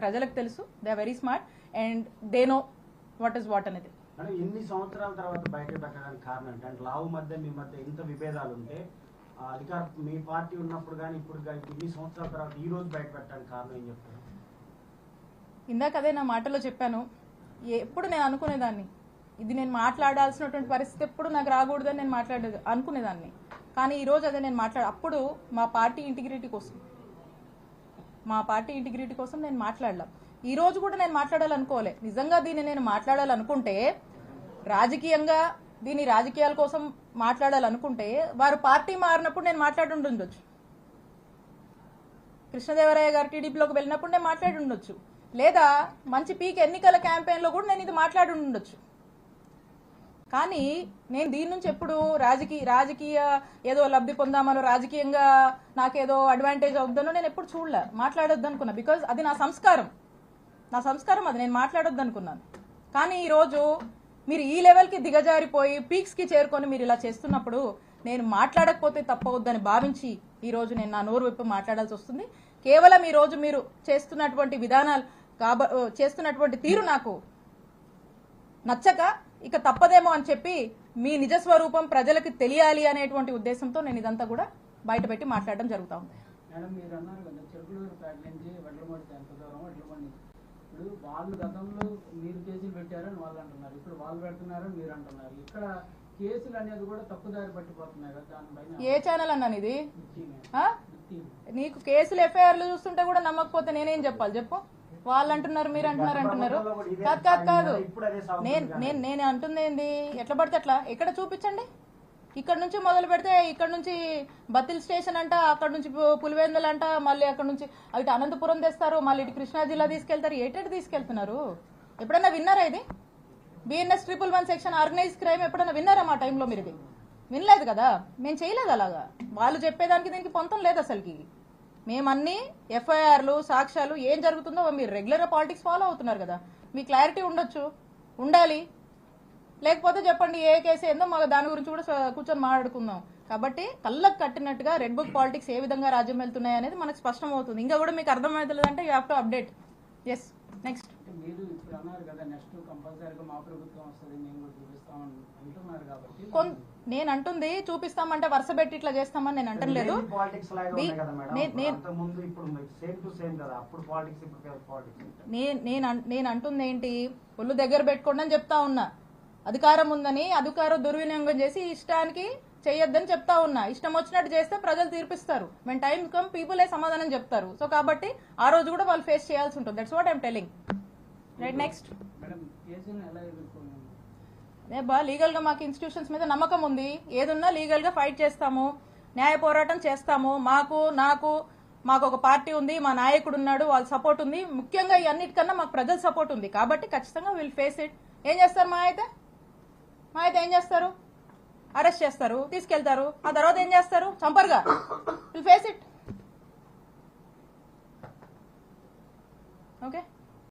ప్రజలకు తెలుసు they are very smart and they know what is what అనేది. అంటే ఎన్ని సంవత్సరాల తర్వాత బయట పెట్టడానికి కారణం ఏంటి? అంటే లావు మధ్య మీ మధ్య ఇంత విభేదాలు ఉంటే అధికార మీ పార్టీ ఉన్నప్పుడు కానీ ఇప్పుడు కానీ ఇన్ని సంవత్సరాల తర్వాత ఈ రోజు బయట పెట్టడానికి కారణం ఏం చెప్తారు? ఇందాక అదే నా మాటలో చెప్పాను. ఎప్పుడు నేను అనుకునేదాన్ని. ఇది నేను మాట్లాడాల్సినటువంటి పరిస్థితి ఎప్పుడు నాకు రాకూడదని నేను మాట్లాడేది అనుకునేదాన్ని. కానీ ఈ రోజు అదే నేను మాట్లాడ అప్పుడు మా పార్టీ ఇంటిగ్రిటీ కోసం మా పార్టీ ఇంటిగ్రిటీ కోసం నేను మాట్లాడలా. ఈ రోజు కూడా నేను మాట్లాడాలనుకోలే. నిజంగా దీన్ని నేను మాట్లాడాలనుకుంటే రాజకీయంగా దీని రాజకీయాల కోసం మాట్లాడాలనుకుంటే వారు పార్టీ మారినప్పుడు నేను మాట్లాడుండొచ్చు. కృష్ణదేవరాయ గారు టీడీపీలోకి వెళ్ళినప్పుడు నేను మాట్లాడి ఉండొచ్చు లేదా మంచి పీక్ ఎన్నికల క్యాంపెయిన్లో కూడా నేను ఇది మాట్లాడి ఉండొచ్చు కానీ నేను దీని నుంచి ఎప్పుడు రాజకీయ రాజకీయ ఏదో లబ్ధి పొందామనో రాజకీయంగా నాకేదో అడ్వాంటేజ్ అవుతుందనో నేను ఎప్పుడు చూడలే. మాట్లాడొద్దు అనుకున్నా బికాజ్ అది నా సంస్కారం. నా సంస్కారం అది. నేను మాట్లాడొద్దు అనుకున్నాను కానీ ఈరోజు మీరు ఈ లెవెల్కి దిగజారిపోయి పీక్స్కి చేరుకొని మీరు ఇలా చేస్తున్నప్పుడు నేను మాట్లాడకపోతే తప్పవద్దని భావించి ఈ రోజు నేను నా నోరు విప్పి మాట్లాడాల్సి వస్తుంది. కేవలం ఈ రోజు మీరు చేస్తున్నటువంటి విధానాలు కాబ చేస్తున్నటువంటి తీరు నాకు నచ్చక ఇక తప్పదేమో అని చెప్పి మీ నిజ స్వరూపం ప్రజలకు తెలియాలి అనేటువంటి ఉద్దేశంతో నేను ఇదంతా కూడా బయటపెట్టి మాట్లాడడం జరుగుతూ ఉంది. మేడం మీరు అన్నారు కదా చెరుకులూరు పేట నుంచి వడ్లమూడి ఎంత దూరం వడ్లమూడి ఇప్పుడు వాళ్ళు గతంలో మీరు కేసులు పెట్టారని వాళ్ళు అంటున్నారు. ఇప్పుడు వాళ్ళు పెడుతున్నారని మీరు అంటున్నారు. ఇక్కడ కేసులు అనేది కూడా తప్పుదారి పట్టిపోతున్నాయి కదా దానిపైన ఏ ఛానల్ అన్నాను ఇది. నీకు కేసులు ఎఫ్ఐఆర్లు చూస్తుంటే కూడా నమ్మకపోతే నేనేం చెప్పాలి? చెప్పు. వాళ్ళు అంటున్నారు మీరు అంటున్నారు అంటున్నారు కాదు కాదు కాదు. నేను నేను నేను అంటుంది ఏంది? ఎట్లా పడితే అట్లా. ఎక్కడ చూపించండి? ఇక్కడ నుంచి మొదలు పెడితే ఇక్కడ నుంచి బతిల్ స్టేషన్ అంట అక్కడ నుంచి పు- పులివెందులు అంట మళ్ళీ అక్కడ నుంచి ఇటు అనంతపురం తెస్తారు మళ్ళీ ఇటు కృష్ణా జిల్లా తీసుకెళ్తారు. ఏటెటు తీసుకెళ్తున్నారు? ఎప్పుడన్నా విన్నారా ఇది? BNS triple one section organize crime ఎప్పుడన్నా విన్నారా మా టైంలో మీరు ఇది వినలేదు కదా? మేము చేయలేదు అలాగా. వాళ్ళు చెప్పేదానికి దీనికి పొంతం లేదు అసలుకి. మేమన్నీ ఎఫ్ఐఆర్లు సాక్ష్యాలు ఏం జరుగుతుందో మీరు రెగ్యులర్గా పాలిటిక్స్ ఫాలో అవుతున్నారు కదా. మీ క్లారిటీ ఉండొచ్చు. ఉండాలి. లేకపోతే చెప్పండి ఏ కేసు ఏందో మాకు దాని గురించి కూడా కూర్చొని మాట్లాడుకుందాం. కాబట్టి కళ్ళకు కట్టినట్టుగా రెడ్ బుక్ పాలిటిక్స్ ఏ విధంగా రాజ్యం వెళ్తున్నాయి అనేది మనకు స్పష్టం అవుతుంది ఇంకా కూడా మీకు అర్థమవుతుంది అంటే you have to update. Yes next ఇప్పుడు అన్నారు కదా నెక్స్ట్ కంపల్సరీగా మా ప్రభుత్వం వస్తుంది మేము కూడా చూపిస్తామని అంటున్నారు కాబట్టి. కొన్ నేను అంటుంది చూపిస్తామంటే వరుస పెట్టి ఇట్లా చేస్తామని నేను అంటలేదు. పాలిటిక్స్ నేను- అంత ముందు ఇప్పుడు సేమ్ టు సేమ్ కదా. అప్పుడు పాలిటిక్స్ ఇప్పుడు పాలిటిక్స్ నేను నేను అన్- నేను అంటుంది ఏంటి ఒళ్ళు దగ్గర పెట్టుకోండి అని చెప్తా ఉన్నా. అధికారం ఉందని అధికారం దుర్వినియోగం చేసి ఇష్టానికి చేయొద్దని చెప్తా ఉన్నా. ఇష్టం వచ్చినట్టు చేస్తే ప్రజలు తీర్పిస్తారు. మేము టైం కమ్ పీపులే సమాధానం చెప్తారు. సో కాబట్టి ఆ రోజు కూడా వాళ్ళు ఫేస్ చేయాల్సి ఉంటుంది. That's what I'm telling right next అదే బా లీగల్గా మాకు ఇన్స్టిట్యూషన్స్ మీద నమ్మకం ఉంది. ఏదున్నా లీగల్గా ఫైట్ చేస్తాము. న్యాయ పోరాటం చేస్తాము. మాకు నాకు మాకు ఒక పార్టీ ఉంది మా నాయకుడు ఉన్నాడు వాళ్ళ సపోర్ట్ ఉంది. ముఖ్యంగా ఈ అన్నిటికన్నా మాకు ప్రజల సపోర్ట్ ఉంది. కాబట్టి ఖచ్చితంగా విల్ ఫేస్ ఇట్ ఏం చేస్తారు మా అయితే? మా అయితే ఏం చేస్తారు? అరెస్ట్ చేస్తారు తీసుకెళ్తారు. ఆ తర్వాత ఏం చేస్తారు? చంపరుగా. Will face it okay